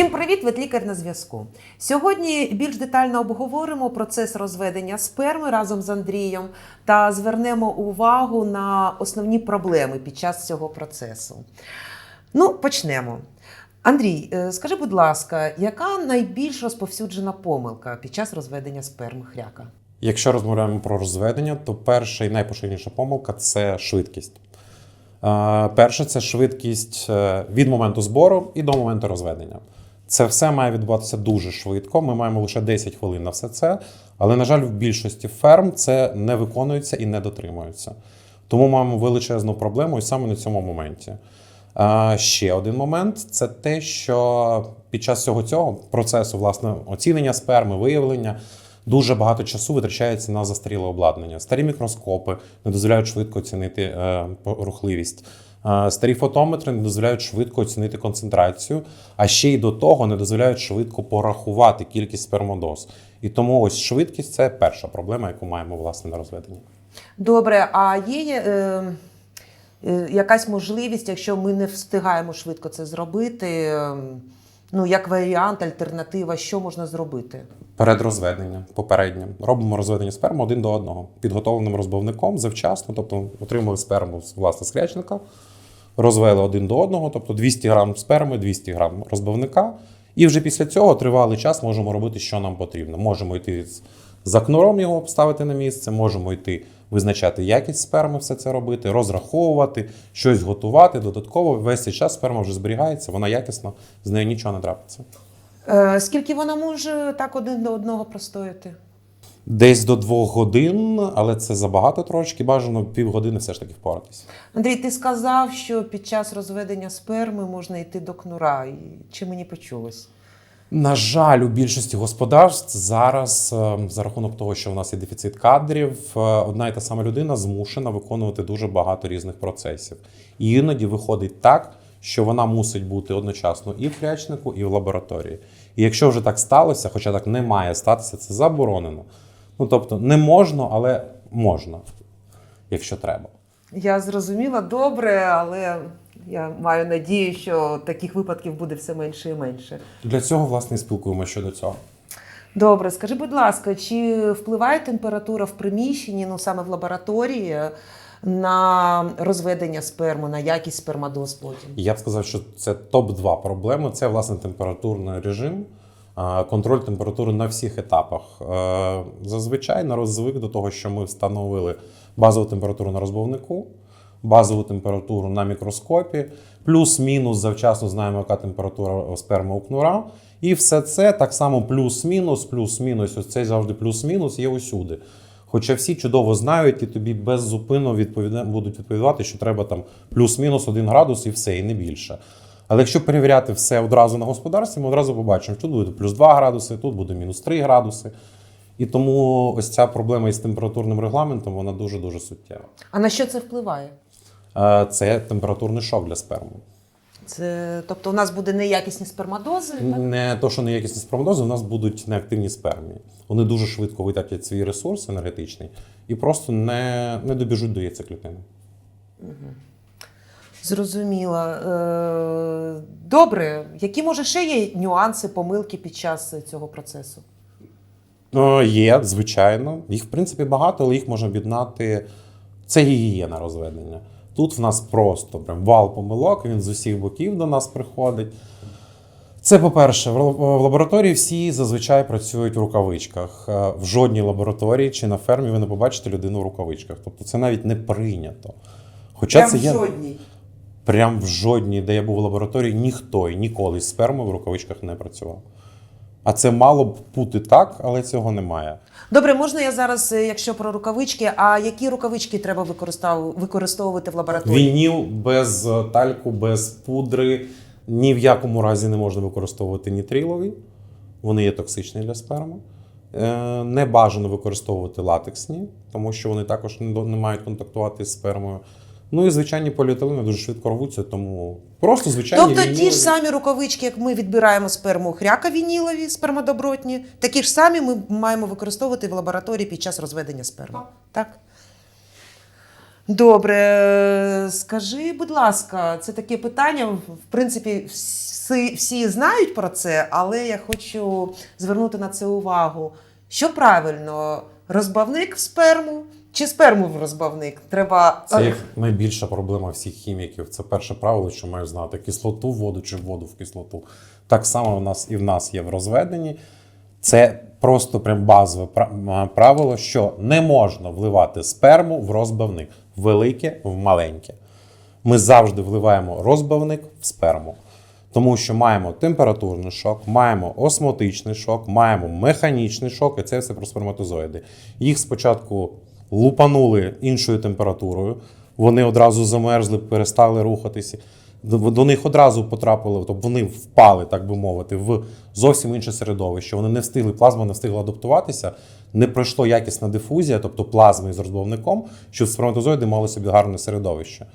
Всім привіт, ветлікар на зв'язку. Сьогодні більш детально обговоримо процес розведення сперми разом з Андрієм та звернемо увагу на основні проблеми під час цього процесу. Ну, почнемо. Андрій, е, скажи, будь ласка, яка найбільш розповсюджена помилка під час розведення сперми хряка? Якщо розмовляємо про розведення, то перша і найпоширеніша помилка це швидкість. Е, Перше це швидкість е, від моменту збору і до моменту розведення. Це все має відбуватися дуже швидко. Ми маємо лише 10 хвилин на все це. Але, на жаль, в більшості ферм це не виконується і не дотримується. Тому маємо величезну проблему і саме на цьому моменті. А, ще один момент це те, що під час всього цього процесу власне оцінення сперми, виявлення дуже багато часу витрачається на застаріле обладнання. Старі мікроскопи не дозволяють швидко оцінити е, рухливість. Старі фотометри не дозволяють швидко оцінити концентрацію, а ще й до того не дозволяють швидко порахувати кількість спермодоз. І тому ось швидкість це перша проблема, яку маємо власне на розведенні. Добре, а є е, е, якась можливість, якщо ми не встигаємо швидко це зробити? е, ну, як варіант, альтернатива, що можна зробити? Перед розведенням, попереднє. Робимо розведення сперми один до одного. Підготовленим розбавником завчасно, тобто отримали сперму з власне з крячника, розвели один до одного, тобто 200 грам сперми, 200 грам розбавника. І вже після цього тривалий час можемо робити, що нам потрібно. Можемо йти з за кнуром його ставити на місце, можемо йти визначати якість сперми, все це робити, розраховувати, щось готувати. Додатково весь цей час сперма вже зберігається, вона якісна, з нею нічого не трапиться. Е, скільки вона може так один до одного простояти? Десь до двох годин, але це забагато трошки. Бажано півгодини все ж таки впоратись. Андрій, ти сказав, що під час розведення сперми можна йти до кнура. Чи мені почулось? На жаль, у більшості господарств зараз, е, за рахунок того, що в нас є дефіцит кадрів, е, одна і та сама людина змушена виконувати дуже багато різних процесів. І іноді виходить так, що вона мусить бути одночасно і в хрячнику, і в лабораторії. І якщо вже так сталося, хоча так не має статися, це заборонено. Ну тобто не можна, але можна, якщо треба. Я зрозуміла добре, але я маю надію, що таких випадків буде все менше і менше. Для цього, власне, і спілкуємося щодо цього. Добре, скажи, будь ласка, чи впливає температура в приміщенні, ну саме в лабораторії, на розведення сперми, на якість спермадоз потім? Я б сказав, що це топ-2 проблеми. Це власне температурний режим, контроль температури на всіх етапах. Е, Зазвичай народ звик до того, що ми встановили базову температуру на розбовнику, базову температуру на мікроскопі, плюс-мінус завчасно знаємо, яка температура сперми у кнура. І все це так само плюс-мінус, плюс-мінус. Ось цей завжди плюс-мінус є усюди. Хоча всі чудово знають і тобі беззупинно відповіда... будуть відповідати, що треба там плюс-мінус один градус і все, і не більше. Але якщо перевіряти все одразу на господарстві, ми одразу побачимо, що тут буде плюс 2 градуси, тут буде мінус 3 градуси. І тому ось ця проблема із температурним регламентом вона дуже-дуже суттєва. А на що це впливає? Е, Це температурний шок для сперми. Це, тобто у нас буде неякісні спермадози? так? Не то, що неякісні сперматози, у нас будуть неактивні спермії. Вони дуже швидко витратять свій ресурс енергетичний і просто не, не добіжуть до яйцеклітини. Зрозуміла. Е, Добре, які може ще є нюанси, помилки під час цього процесу? Ну, є, звичайно. Їх, в принципі, багато, але їх можна об'єднати. Це гігієна розведення. Тут в нас просто прям вал помилок, він з усіх боків до нас приходить. Це, по-перше, в лабораторії всі зазвичай працюють в рукавичках. Е, В жодній лабораторії чи на фермі ви не побачите людину в рукавичках. Тобто це навіть не прийнято. Хоча це є жодній. Прям в жодній, де я був в лабораторії, ніхто і ніколи з спермою в рукавичках не працював. А це мало б бути так, але цього немає. Добре, можна я зараз, е, якщо про рукавички, а які рукавички треба використовувати в лабораторії? Вініл без е, тальку, без пудри. Ні в якому разі не можна використовувати нітрилові. Вони є токсичні для сперми. Е, Не бажано використовувати латексні, тому що вони також не мають контактувати з спермою. Ну і звичайні поліетилени дуже швидко рвуться, тому просто звичайні Тобто ті ж самі рукавички, як ми відбираємо сперму хряка вінілові, спермодобротні, такі ж самі ми маємо використовувати в лабораторії під час розведення сперми. Так? Добре, скажи, будь ласка, це таке питання. В принципі, всі, всі знають про це, але я хочу звернути на це увагу. Що правильно, розбавник в сперму чи сперму в розбавник? Треба Це як найбільша проблема всіх хіміків. Це перше правило, що маєш знати: кислоту в воду чи воду в кислоту. Так само в нас і в нас є в розведенні. Це просто прям базове правило, що не можна вливати сперму в розбавник, велике в маленьке. Ми завжди вливаємо розбавник в сперму. Тому що маємо температурний шок, маємо осмотичний шок, маємо механічний шок, і це все про сперматозоїди. Їх спочатку лупанули іншою температурою, вони одразу замерзли, перестали рухатися. До них одразу потрапили, тобто вони впали, так би мовити, в зовсім інше середовище. Вони не встигли, плазма не встигла адаптуватися, не пройшло якісна дифузія, тобто плазми з розбавником, щоб сперматозоїди мали собі гарне середовище.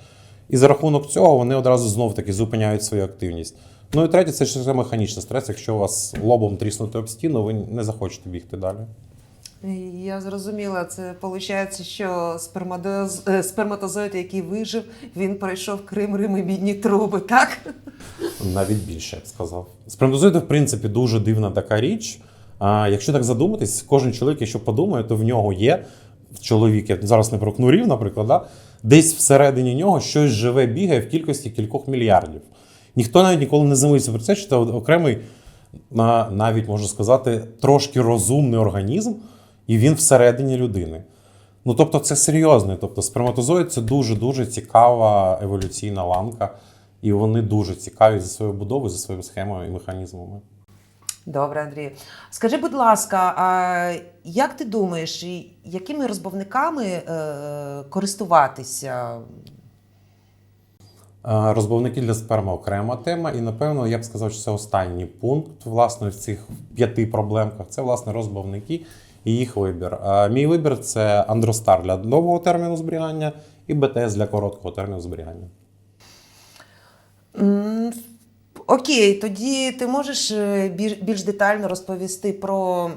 І за рахунок цього вони одразу знов таки зупиняють свою активність. Ну і третє, це ще механічний стрес. Якщо у вас лобом тріснути об стіну, ви не захочете бігти далі. Я зрозуміла, це виходить, що спермадоз... е, сперматозоїд, який вижив, він пройшов Крим, Рим і бідні труби, так? Навіть більше, я б сказав. Сперматозоїди, в принципі, дуже дивна така річ. А, якщо так задуматись, кожен чоловік, якщо подумає, то в нього є чоловік, я зараз не про кнурів, наприклад, да? десь всередині нього щось живе, бігає в кількості кількох мільярдів. Ніхто навіть ніколи не замислився про це, що це окремий, навіть можу сказати, трошки розумний організм, і він всередині людини. Ну, тобто, це серйозне. Тобто, сперматозоїд це дуже-дуже цікава еволюційна ланка, і вони дуже цікаві за своєю будовою, за своїми схемами і механізмами. Добре, Андрій. Скажи, будь ласка, а як ти думаєш, якими розбавниками е, користуватися? Розбавники для сперми окрема тема, і напевно я б сказав, що це останній пункт власне в цих п'яти проблемках. Це власне розбавники і їх вибір. Мій вибір це Андростар для довгого терміну зберігання і БТС для короткого терміну зберігання. Окей, тоді ти можеш е, більш детально розповісти про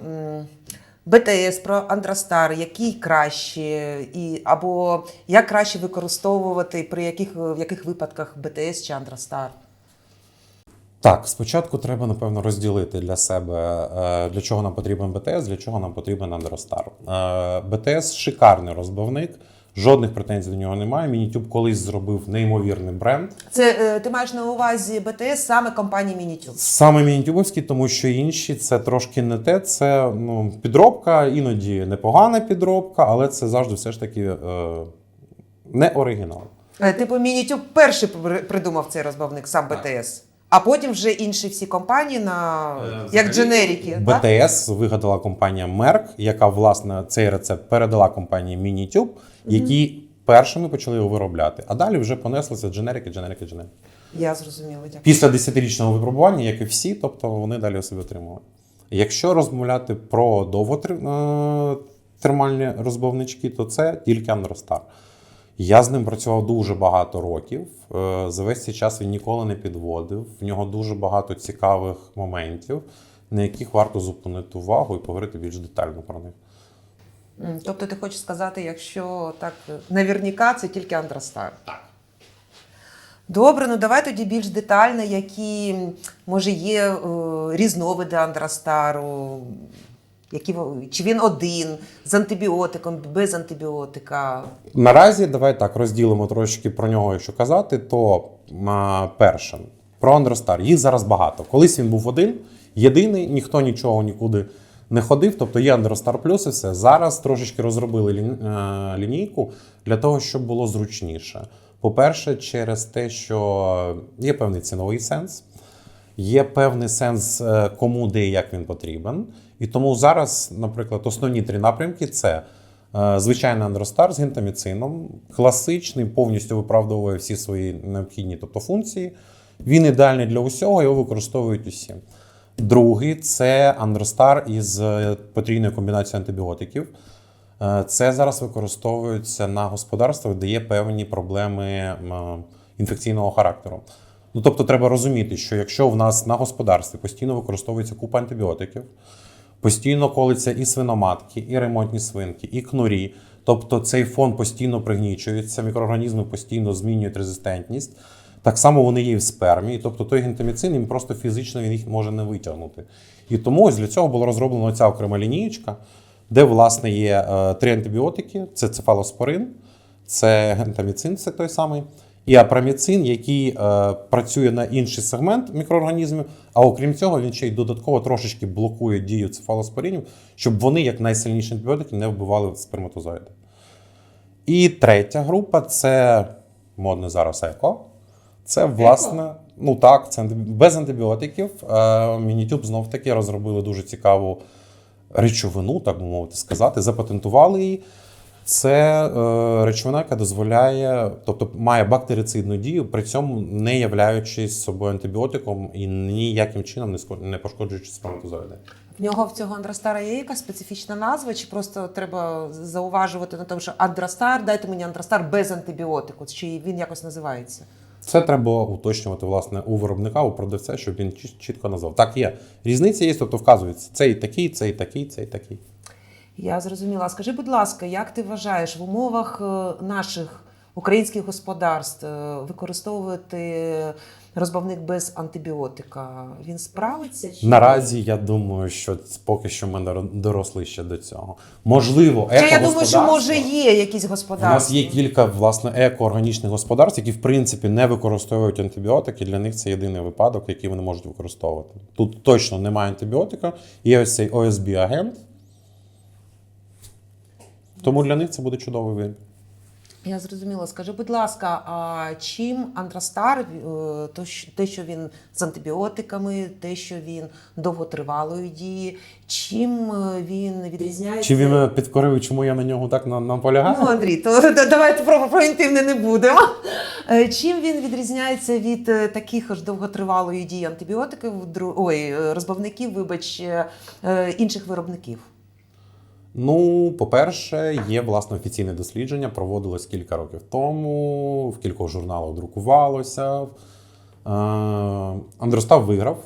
БТС, про Андростар, який краще, і, або як краще використовувати, при яких, в яких випадках БТС чи Андростар? Так, спочатку треба, напевно, розділити для себе, е, для чого нам потрібен БТС, для чого нам потрібен Андростар. Е, БТС шикарний розбавник, жодних претензій до нього немає. Мінітюб колись зробив неймовірний бренд. Це е, ти маєш на увазі БТС саме компанії Мінітюб? Саме мінітюбовський, тому що інші це трошки не те. Це ну, підробка, іноді непогана підробка, але це завжди все ж таки е, не оригінал. Типу Мінітюб перший при- придумав цей розбавник, сам БТС. А потім вже інші всі компанії на як дженеріки. так? БТС вигадала компанія Merck, яка власне цей рецепт передала компанії Minitube, які першими почали його виробляти. А далі вже понеслися дженерики, дженерики, дженерики. Я зрозуміла, дякую. Після 10-річного випробування, як і всі, тобто вони далі собі отримали. Якщо розмовляти про довготермальні розбавнички, то це тільки Андростар. Я з ним працював дуже багато років. Е, За весь цей час він ніколи не підводив. В нього дуже багато цікавих моментів, на яких варто зупинити увагу і поговорити більш детально про них. Тобто ти хочеш сказати, якщо так наверняка, це тільки Андростар. Так. Добре, ну давай тоді більш детально, які може є е, різновиди Андростару, які, чи він один з антибіотиком, без антибіотика. Наразі давай так розділимо трошки про нього, якщо казати, то перше, про Андростар. Їх зараз багато. Колись він був один, єдиний, ніхто нічого нікуди не ходив. Тобто є Андростар Плюс і все. Зараз трошечки розробили е, лінійку для того, щоб було зручніше. По-перше, через те, що є певний ціновий сенс. Є певний сенс, е, кому де і як він потрібен. І тому зараз, наприклад, основні три напрямки це е, звичайний Андростар з гентаміцином, класичний, повністю виправдовує всі свої необхідні тобто, функції. Він ідеальний для усього, його використовують усі. Другий це Андростар із е, потрійною комбінацією антибіотиків. Це зараз використовується на господарствах, де є певні проблеми інфекційного характеру. Ну, тобто, треба розуміти, що якщо в нас на господарстві постійно використовується купа антибіотиків, постійно колиться і свиноматки, і ремонтні свинки, і кнурі, Тобто цей фон постійно пригнічується, мікроорганізми постійно змінюють резистентність. Так само вони є і в спермі. Тобто той гентаміцин їм просто фізично він їх може не витягнути. І тому ось для цього була розроблена ця окрема лінієчка, де власне є е, три антибіотики: це цефалоспорин, це гентаміцин, це той самий, і апраміцин, який е, працює на інший сегмент мікроорганізмів. А окрім цього, він ще й додатково трошечки блокує дію цефалоспоринів, щоб вони, як найсильніші антибіотики, не вбивали сперматозоїди. І третя група це модне зараз еко. Це власне, ну так, це без антибіотиків. Е, Мінітюб знов таки розробили дуже цікаву речовину, так би мовити сказати, запатентували її. Це е, речовина, яка дозволяє, тобто має бактерицидну дію, при цьому не являючись собою антибіотиком і ніяким чином не пошкоджуючи сперматозоїди. В нього в цього андростара є якась специфічна назва, чи просто треба зауважувати на тому, що андростар, дайте мені андростар без антибіотику, чи він якось називається? Це треба уточнювати власне у виробника, у продавця, щоб він чіт- чітко назвав. Так, є. Різниця є, тобто вказується цей такий, цей такий, цей такий. Я зрозуміла. Скажи, будь ласка, як ти вважаєш в умовах е, наших українських господарств е, використовувати розбавник без антибіотика? Він справиться? Чи Наразі я думаю, що поки що ми доросли ще до цього. Можливо, Хоча я думаю, що може є якісь У господарства. нас є кілька власне екоорганічних господарств, які в принципі не використовують антибіотики. Для них це єдиний випадок, який вони можуть використовувати. Тут точно немає антибіотика, є ось цей осб агент Тому для них це буде чудовий вибір. Я зрозуміла. Скажи, будь ласка, а чим антрастар, е, те, що він з антибіотиками, те, що він довготривалої дії, чим е, він відрізняється? Чи він мене підкорив, чому я на нього так на- наполягаю? Ну, Андрій, то давайте про, про інтимне не будемо. Е, Чим він відрізняється від е, таких ж довготривалої дії антибіотиків, ой, е, розбавників, вибач, е, е, інших виробників? Ну, по-перше, є власне офіційне дослідження, проводилось кілька років тому, в кількох журналах друкувалося. Е, Андростав виграв.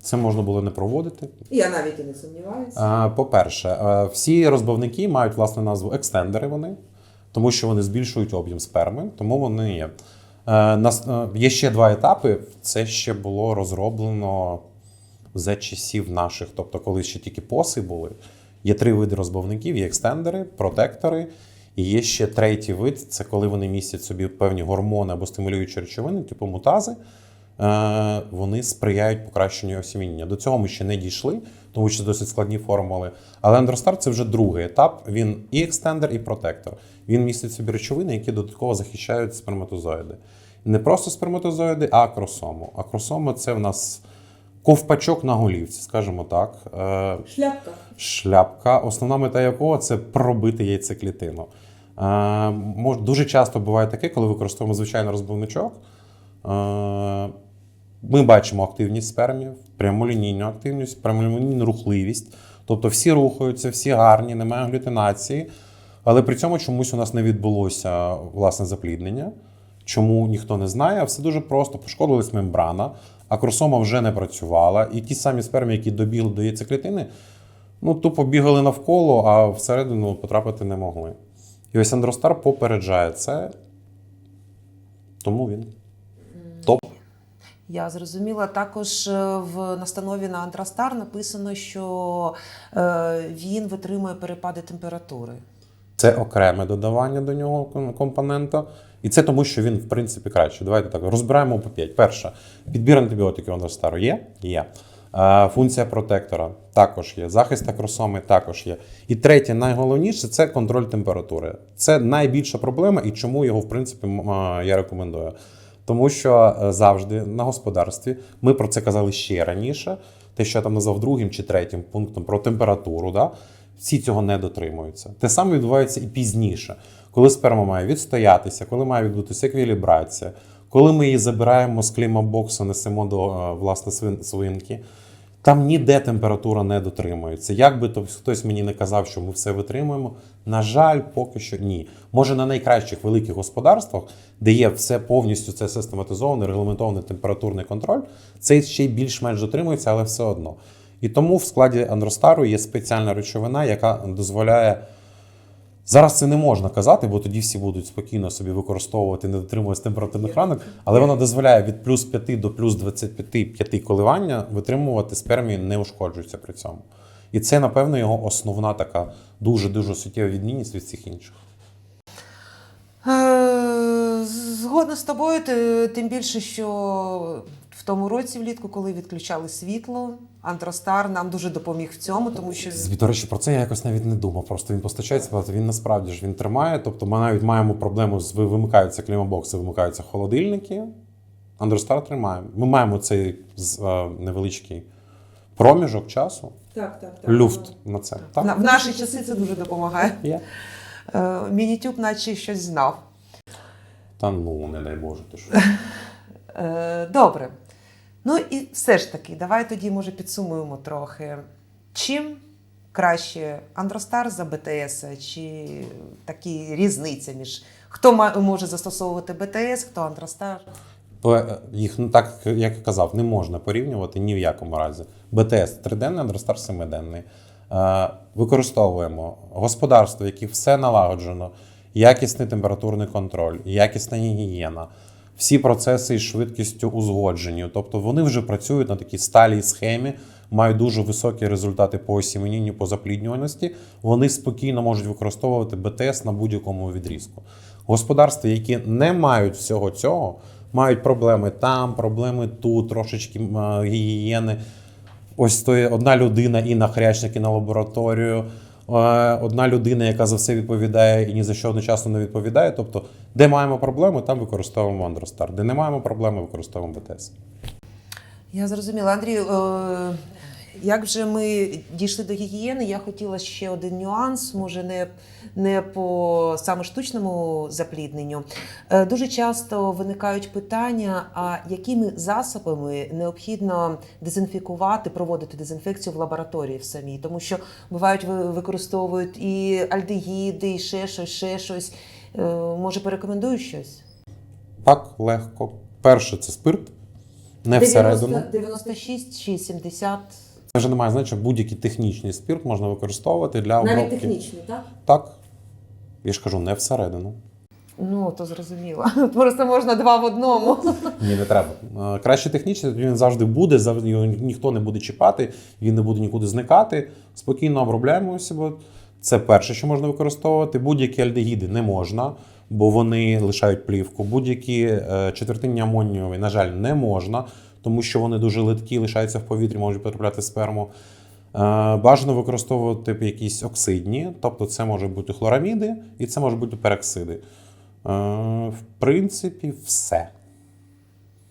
Це можна було не проводити. Я навіть і не сумніваюся. Е, По-перше, е, всі розбавники мають власне назву екстендери вони, тому що вони збільшують об'єм сперми, тому вони є. Є ще два етапи. Це ще було розроблено за часів наших, тобто коли ще тільки поси були. Є три види розбавників: є екстендери, протектори. І є ще третій вид це коли вони містять собі певні гормони або стимулюючі речовини, типу мутази. Е, Вони сприяють покращенню осіміння. До цього ми ще не дійшли, тому що досить складні формули. Але Андростар це вже другий етап. Він і екстендер, і протектор. Він містить собі речовини, які додатково захищають сперматозоїди. Не просто сперматозоїди, а акросому. Акросома це в нас ковпачок на голівці, скажімо так. Е, Шляпка. шляпка, основна мета якого це пробити яйцеклітину. Е, дуже часто буває таке, коли використовуємо звичайний розбивничок. Е, ми бачимо активність спермів, прямолінійну активність, прямолінійну рухливість. Тобто всі рухаються, всі гарні, немає глютинації. Але при цьому чомусь у нас не відбулося власне запліднення. Чому ніхто не знає, все дуже просто. Пошкодилась мембрана, акросома вже не працювала, і ті самі сперми, які добігли до яйцеклітини, ну тупо бігали навколо, а всередину потрапити не могли. І ось Андростар попереджає це, тому він топ. Я зрозуміла. Також е, в настанові на Антрастар написано, що е, він витримує перепади температури. Це окреме додавання до нього компонента. І це тому, що він, в принципі, краще. Давайте так розбираємо по 5. Перше, підбір антибіотиків Андростару є? Є. Е, Функція протектора також є. Захист акросоми також є. І третє, найголовніше це контроль температури. Це найбільша проблема, і чому його, в принципі, е, я рекомендую. Тому що е, завжди на господарстві ми про це казали ще раніше. Те, що я там назвав другим чи третім пунктом про температуру, да? всі цього не дотримуються. Те саме відбувається і пізніше, коли сперма має відстоятися, коли має відбутися еквілібрація, коли ми її забираємо з клімабоксу, несемо до е, власне свинки. Там ніде температура не дотримується. Як би то хтось мені не казав, що ми все витримуємо, на жаль, поки що ні. Може, на найкращих великих господарствах, де є все повністю це систематизований, регламентований температурний контроль, це ще й більш-менш дотримується, але все одно. І тому в складі Андростару є спеціальна речовина, яка дозволяє Зараз це не можна казати, бо тоді всі будуть спокійно собі використовувати, не дотримуватися температурних ранок, але вона дозволяє від плюс 5 до плюс 25 коливання витримувати спермії не ушкоджується при цьому. І це, напевно, його основна така дуже-дуже суттєва відмінність від всіх інших. Е, Згодна з тобою, тим більше, що тому році влітку, коли відключали світло, Антростар нам дуже допоміг в цьому, тому що До речі, про це я якось навіть не думав. Просто він постачається, багато, він насправді ж він тримає. Тобто ми навіть маємо проблему з вимикаються клімабокси, вимикаються холодильники. Андерстар тримає. Ми маємо цей е, невеличкий проміжок часу, так, так, люфт на це. Так? В наші часи це дуже допомагає. Є. Е, Мінітюб наче щось знав. Та ну, не дай Боже, ти що. Е, Добре. Ну і все ж таки, давай тоді, може, підсумуємо трохи. Чим краще Андростар за БТС, чи такі різниця між хто може застосовувати БТС, хто Андростар? Е, Їх ну, так, як я казав, не можна порівнювати ні в якому разі. БТС триденний, Андростар семиденний. Е, Використовуємо господарство, яких все налагоджено, якісний температурний контроль, якісна гігієна. Всі процеси із швидкістю узгоджені. Тобто вони вже працюють на такій сталій схемі, мають дуже високі результати по осіменінню, по запліднюваності. Вони спокійно можуть використовувати БТС на будь-якому відрізку. Господарства, які не мають всього цього, мають проблеми там, проблеми тут, трошечки гігієни. Ось то одна людина і на хрящник, і на лабораторію. Е, Одна людина, яка за все відповідає і ні за що одночасно не відповідає. Тобто, де маємо проблеми, там використовуємо Андростар. Де не маємо проблеми, використовуємо БТС. Я зрозуміла, Андрій. Як вже ми дійшли до гігієни, я хотіла ще один нюанс, може не, не по саме штучному заплідненню. Е, дуже часто виникають питання, а якими засобами необхідно дезінфікувати, проводити дезінфекцію в лабораторії в самій, тому що бувають використовують і альдегіди, і ще щось, ще щось. Е, може, порекомендую щось? Так, легко. Перше це спирт, не всередину. 96 чи 70. Це вже немає значення, будь-який технічний спирт можна використовувати для Навіть технічний, так? Так. Я ж кажу, не всередину. Ну, то зрозуміло. Просто можна два в одному. Ні, не треба. Е, Краще технічний, тоді він завжди буде, завжди його ніхто не буде чіпати, він не буде нікуди зникати. Спокійно обробляємо себе. Це перше, що можна використовувати. Будь-які альдегіди не можна, бо вони лишають плівку. Будь-які е, четвертинні амонієві, на жаль, не можна, тому що вони дуже литкі, лишаються в повітрі, можуть потрапляти сперму. Е, Бажано використовувати якісь оксидні, тобто це можуть бути хлораміди і це можуть бути пероксиди. Е, В принципі, все.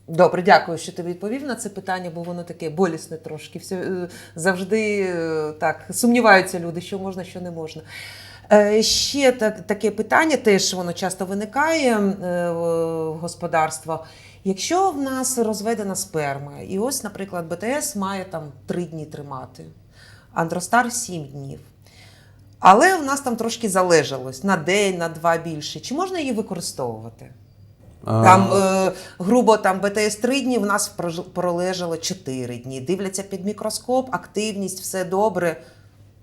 Добре, дякую, що ти відповів на це питання, бо воно таке болісне трошки. Все, завжди е, так сумніваються люди, що можна, що не можна. Е, Ще так, таке питання, теж воно часто виникає е, в господарствах. Якщо в нас розведена сперма, і ось, наприклад, БТС має там три дні тримати, Андростар 7 днів. Але в нас там трошки залежалось на день, на два більше. Чи можна її використовувати? Там, е, грубо, там БТС 3 дні, в нас пролежало 4 дні. Дивляться під мікроскоп, активність, все добре.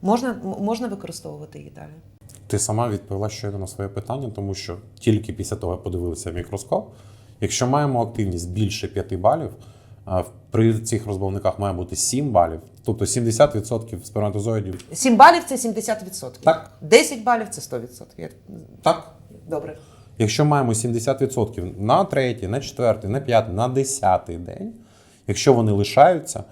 Можна, можна використовувати її далі? Ти сама відповіла щойно на своє питання, тому що тільки після того, як подивилися в мікроскоп, якщо маємо активність більше 5 балів, при цих розбавниках має бути 7 балів, тобто 70% сперматозоїдів. 7 балів це 70%. Так. 10 балів це 100%. Так. Добре. Якщо маємо 70% на третій, на четвертий, на п'ятий, на десятий день, якщо вони лишаються,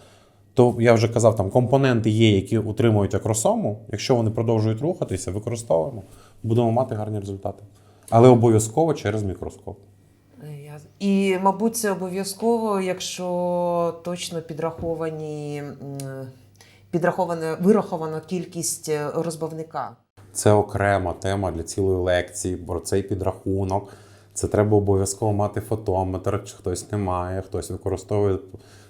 то я вже казав, там компоненти є, які утримують акросому. Якщо вони продовжують рухатися, використовуємо, будемо мати гарні результати. Але обов'язково через мікроскоп. Е, І, мабуть, це обов'язково, якщо точно підраховані, підрахована, вирахована кількість е, розбавника. Це окрема тема для цілої лекції, про цей підрахунок. Це треба обов'язково мати фотометр, чи хтось не має, хтось використовує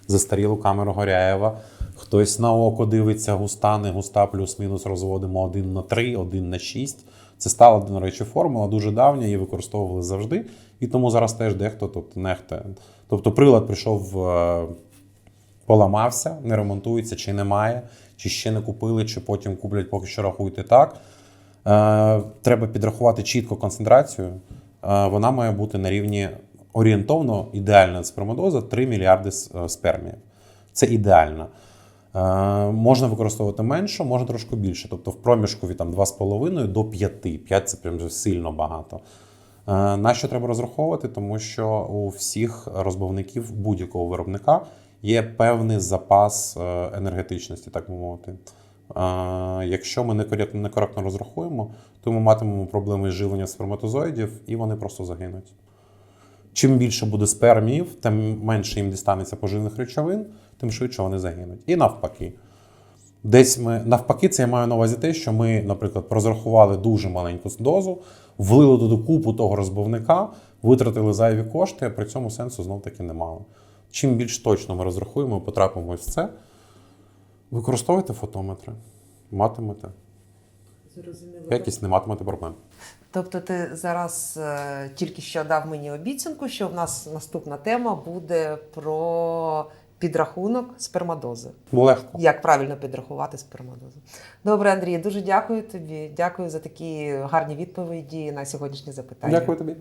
застарілу камеру Горяєва, хтось на око дивиться густа, не густа, плюс-мінус розводимо 1 на 3, 1 на 6. Це стала, до речі, формула дуже давня, її використовували завжди. І тому зараз теж дехто тут нехтує. Тобто прилад прийшов, е, поламався, не ремонтується, чи немає, чи ще не купили, чи потім куплять, поки що рахуйте так. Е, треба підрахувати чітко концентрацію. Е, вона має бути на рівні орієнтовно ідеальна спермодоза 3 мільярди е, спермів. Це ідеально. Е, можна використовувати менше, можна трошки більше. Тобто в проміжку від там, 2,5 до 5. 5 це прям сильно багато. Е, На що треба розраховувати? Тому що у всіх розбавників будь-якого виробника є певний запас енергетичності, так би мовити. Якщо ми некоректно, розрахуємо, то ми матимемо проблеми з живленням сперматозоїдів і вони просто загинуть. Чим більше буде спермів, тим менше їм дістанеться поживних речовин, тим швидше вони загинуть. І навпаки. Десь ми навпаки, це я маю на увазі те, що ми, наприклад, розрахували дуже маленьку дозу, влили туди купу того розбавника, витратили зайві кошти, а при цьому сенсу знов таки не мало. Чим більш точно ми розрахуємо, потрапимо в це, використовуйте фотометри, матимете. Зрозуміло. Якість не матимете проблем. Тобто, ти зараз е, тільки що дав мені обіцянку, що в нас наступна тема буде про підрахунок спермадози. Ну, легко. Як правильно підрахувати спермадозу. Добре, Андрій, дуже дякую тобі. Дякую за такі гарні відповіді на сьогоднішні запитання. Дякую тобі.